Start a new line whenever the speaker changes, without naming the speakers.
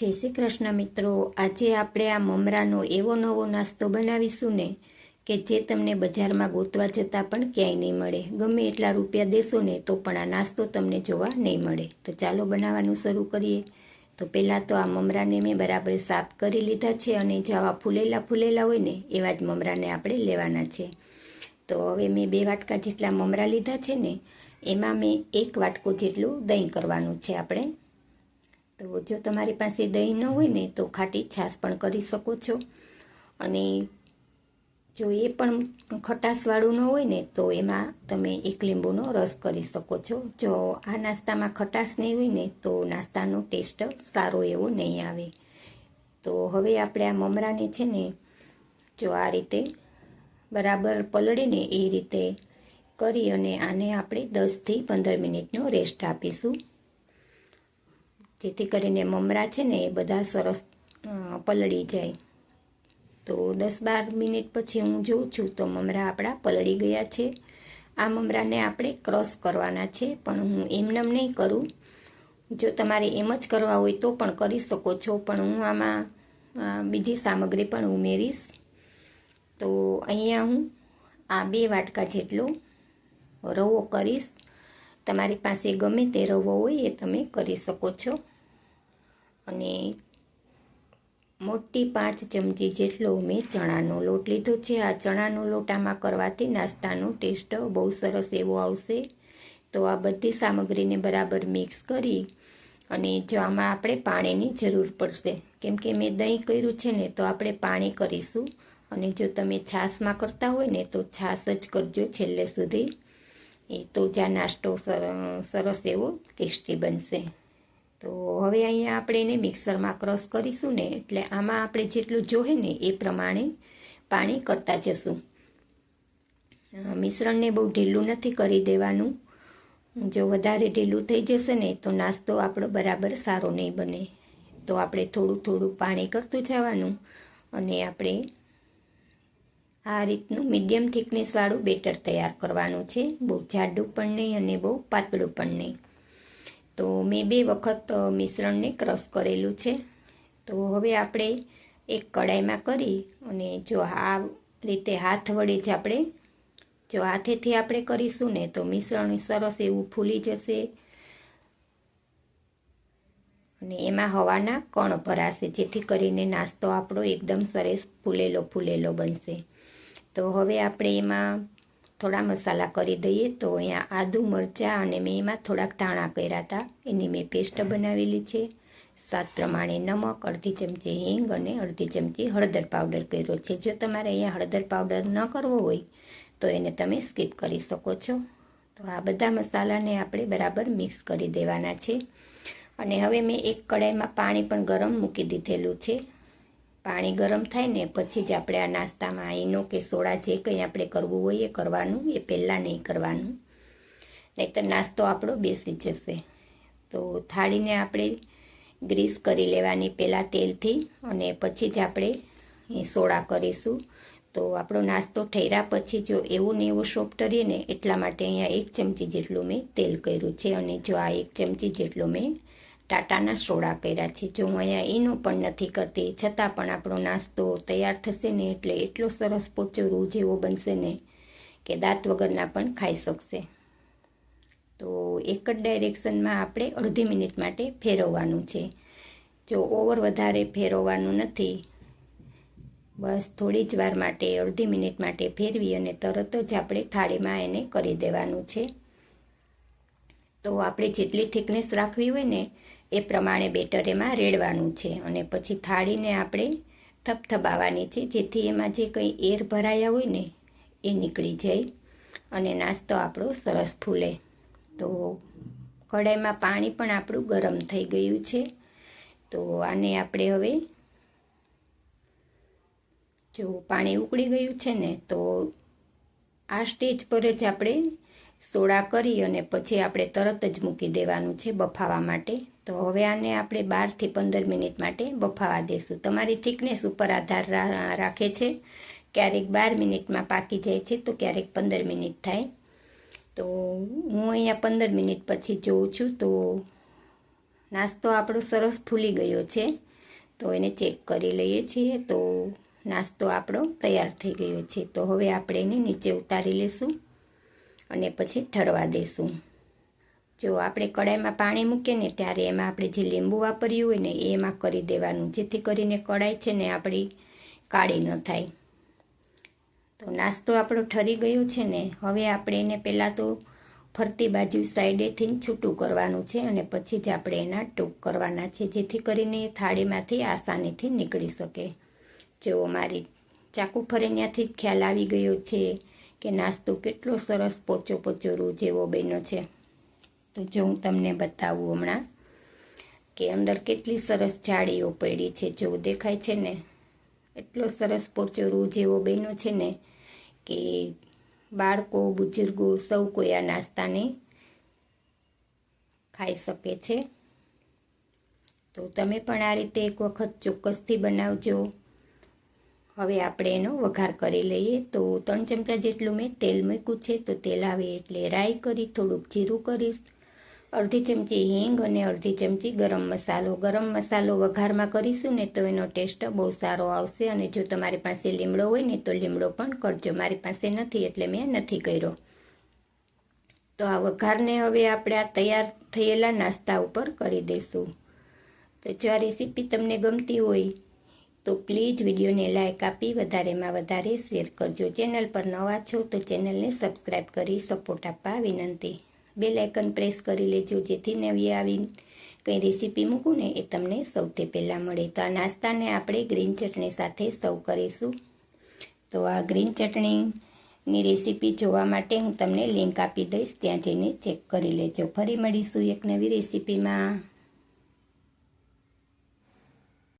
જય શ્રી કૃષ્ણ મિત્રો. આજે આપણે આ મમરાનો એવો નવો નાસ્તો બનાવીશું ને કે જે તમને બજારમાં ગોતવા જતાં પણ ક્યાંય નહીં મળે. ગમે એટલા રૂપિયા દેશો ને તો પણ આ નાસ્તો તમને જોવા નહીં મળે. તો ચાલો બનાવવાનું શરૂ કરીએ. તો પહેલાં તો આ મમરાને મેં બરાબર સાફ કરી લીધા છે અને જે આવા ફૂલેલા ફૂલેલા હોય ને એવા જ મમરાને આપણે લેવાના છે. તો હવે મેં બે વાટકા જેટલા મમરા લીધા છે ને, એમાં મેં એક વાટકો જેટલું દહીં કરવાનું છે આપણે. તો જો તમારી પાસે દહીં ન હોય ને, તો ખાટી છાશ પણ કરી શકો છો. અને જો એ પણ ખટાશવાળું ન હોય ને, તો એમાં તમે એક લીંબુનો રસ કરી શકો છો. જો આ નાસ્તામાં ખટાશ નહીં હોય ને, તો નાસ્તાનો ટેસ્ટ સારો એવો નહીં આવે. તો હવે આપણે આ મમરાને છે ને, જો આ રીતે બરાબર પલળીને એ રીતે કરી અને આને આપણે દસથી પંદર મિનિટનો રેસ્ટ આપીશું. જેથી કરીને મમરા છે ને એ બધા સરસ પલળી જાય. તો દસ બાર મિનિટ પછી હું જોઉં છું તો મમરા આપણા પલળી ગયા છે. આ મમરાને આપણે ક્રશ કરવાના છે, પણ હું એમનેમ નહીં કરું. જો તમારે એમ જ કરવા હોય તો પણ કરી શકો છો, પણ હું આમાં બીજી સામગ્રી પણ ઉમેરીશ. તો અહીંયા હું આ બે વાટકા જેટલો રવો કરીશ. તમારી પાસે ગમે તે રવો હોય એ તમે કરી શકો છો. અને મોટી પાંચ ચમચી જેટલો મેં ચણાનો લોટ લીધો છે. આ ચણાનો લોટ આમાં કરવાથી નાસ્તાનો ટેસ્ટ બહુ સરસ એવો આવશે. તો આ બધી સામગ્રીને બરાબર મિક્સ કરી અને જો આમાં આપણે પાણીની જરૂર પડશે. કેમ કે મેં દહીં કર્યું છે ને, તો આપણે પાણી કરીશું. અને જો તમે છાશમાં કરતા હોય ને, તો છાશ જ કરજો છેલ્લે સુધી. એ તો જ્યાં નાસ્તો સરસ એવો ટેસ્ટી બનશે. તો હવે અહીંયા આપણે એને મિક્સરમાં ક્રશ કરીશું ને, એટલે આમાં આપણે જેટલું જોઈએ ને એ પ્રમાણે પાણી કરતા જશું. મિશ્રણને બહુ ઢીલું નથી કરી દેવાનું. જો વધારે ઢીલું થઈ જશે ને, તો નાસ્તો આપણો બરાબર સારો નહીં બને. તો આપણે થોડું થોડું પાણી કરતું જવાનું અને આપણે આ રીતનું મીડિયમ થિકનેસવાળું બેટર તૈયાર કરવાનું છે. બહુ જાડું પણ નહીં અને બહુ પાતળું પણ નહીં. તો મેં બે વખત મિશ્રણને ક્રશ કરેલું છે. તો હવે આપણે એક કડાઈમાં કરી અને જો આ રીતે હાથ વડે જ આપણે, જો હાથેથી આપણે કરીશું ને તો મિશ્રણ સરસ એવું ફૂલી જશે. અને એમાં હવાના કણ ભરાશે, જેથી કરીને નાસ્તો આપણો એકદમ સરસ ફૂલેલો ફૂલેલો બનશે. તો હવે આપણે એમાં થોડા મસાલા કરી દઈએ તો અહીંયા આદુ, મરચાં અને મેં એમાં થોડાક ધાણા કર્યા હતા. એની મેં પેસ્ટ બનાવેલી છે. સ્વાદ પ્રમાણે નમક, અડધી ચમચી હિંગ અને અડધી ચમચી હળદર પાવડર કર્યો છે. જો તમારે અહીંયા હળદર પાવડર ન કરવો હોય, તો એને તમે સ્કીપ કરી શકો છો. તો આ બધા મસાલાને આપણે બરાબર મિક્સ કરી દેવાના છે. અને હવે મેં એક કડાઈમાં પાણી પણ ગરમ મૂકી દીધેલું છે. પાણી ગરમ થાય ને પછી જ આપણે આ નાસ્તામાં એનો કે સોડા જે કંઈ આપણે કરવું હોય એ કરવાનું, એ પહેલાં નહીં કરવાનું. નહીંતર નાસ્તો આપણો બેસી જશે. તો થાળીને આપણે ગ્રીસ કરી લેવાની પહેલાં તેલથી અને પછી જ આપણે સોડા કરીશું. તો આપણો નાસ્તો ઠર્યા પછી જો એવું ને એવું સોફ્ટ રહીએ ને એટલા માટે અહીંયા એક ચમચી જેટલું મેં તેલ કર્યું છે અને જો આ એક ચમચી જેટલું મેં ટાટાના સોડા કર્યા છે. જો હું અહીંયા એનું પણ નથી કરતી, છતાં પણ આપણો નાસ્તો તૈયાર થશે ને એટલે એટલો સરસ પોચો રૂ જેવો બનશે ને કે દાંત વગરના પણ ખાઈ શકશે. તો એક જ ડાયરેક્શનમાં આપણે અડધી મિનિટ માટે ફેરવવાનું છે. જો ઓવર વધારે ફેરવવાનું નથી, બસ થોડી જ વાર માટે અડધી મિનિટ માટે ફેરવી અને તરત જ આપણે થાળીમાં એને કરી દેવાનું છે. તો આપણે જેટલી થિકનેસ રાખવી હોય ને એ પ્રમાણે બેટર એમાં રેડવાનું છે અને પછી થાળીને આપણે થપથપાવવાની છે, જેથી એમાં જે કંઈ એર ભરાયા હોય ને, એ નીકળી જાય અને નાસ્તો આપણો સરસ ફૂલે. તો કઢાઈમાં પાણી પણ આપણું ગરમ થઈ ગયું છે. તો આને આપણે હવે જો પાણી ઉકળી ગયું છે ને, તો આ સ્ટેજ પર જ આપણે સોડા કરી અને પછી આપણે તરત જ મૂકી દેવાનું છે બફાવા માટે. તો હવે આને આપણે બારથી પંદર મિનિટ માટે બફાવા દેશું. તમારી થિકનેસ ઉપર આધાર રાખે છે. ક્યારેક બાર મિનિટમાં પાકી જાય છે તો ક્યારેક પંદર મિનિટ થાય. તો હું અહીંયા પંદર મિનિટ પછી જોઉં છું તો નાસ્તો આપણો સરસ ફૂલી ગયો છે. તો એને ચેક કરી લઈએ છીએ તો નાસ્તો આપણો તૈયાર થઈ ગયો છે. તો હવે આપણે એને નીચે ઉતારી લઈશું અને પછી ઠરવા દઈશું જો આપણે કડાઈમાં પાણી મૂકીએ ને ત્યારે એમાં આપણે જે લીંબુ વાપર્યું હોય ને એમાં કરી દેવાનું, જેથી કરીને કડાઈ છે ને આપણી કાળી ન થાય. તો નાસ્તો આપણો ઠરી ગયો છે ને, હવે આપણે એને પહેલાં તો ફરતી બાજુ સાઈડેથી છૂટું કરવાનું છે અને પછી જ આપણે એના ટૂંક કરવાના છે, જેથી કરીને એ થાળીમાંથી આસાનીથી નીકળી શકે. જો મારી ચાકુ ફરેન્યાથી જ ખ્યાલ આવી ગયો છે કે નાસ્તો કેટલો સરસ પોચો પોચો રૂ જેવો બન્યો છે. તો જો હું તમને બતાવું હમણાં કે અંદર કેટલી સરસ જાળીઓ પડી છે, જો દેખાય છે ને, એટલો સરસ પોચરું જેવો બન્યો છે ને કે બાળકો, બુજુર્ગો સૌ કોઈ આ નાસ્તાને ખાઈ શકે છે. તો તમે પણ આ રીતે એક વખત ચોક્કસથી બનાવજો. હવે આપણે એનો વઘાર કરી લઈએ. તો ત્રણ ચમચા જેટલું મેં તેલ મૂક્યું છે, તો તેલ આવે એટલે રાઈ કરી, થોડુંક જીરું કરીશ અડધી ચમચી હિંગ અને અડધી ચમચી ગરમ મસાલો. ગરમ મસાલો વઘારમાં કરીશું ને તો એનો ટેસ્ટ બહુ સારો આવશે અને જો તમારી પાસે લીમડો હોય ને તો લીમડો પણ કરજો. મારી પાસે નથી એટલે મેં નથી કર્યો. તો આ વઘારને હવે આપણે આ તૈયાર થયેલા નાસ્તા ઉપર કરી દઈશું. તો જો આ રેસીપી તમને ગમતી હોય તો પ્લીઝ વિડીયોને લાઇક આપી, વધારેમાં વધારે શેર કરજો. ચેનલ પર નવા છો તો ચેનલને સબસ્ક્રાઈબ કરી, સપોર્ટ આપવા વિનંતી. બે આઇકન પ્રેસ કરી લેજો. જેથી નવી આવી કંઈ રેસીપી મૂકું ને એ તમને સૌથી પહેલાં મળે. તો આ નાસ્તાને આપણે ગ્રીન ચટણી સાથે સર્વ કરીશું. તો આ ગ્રીન ચટણીની રેસીપી જોવા માટે હું તમને લિંક આપી દઈશ. ત્યાં જઈને ચેક કરી લેજો. ફરી મળીશું એક નવી રેસીપીમાં.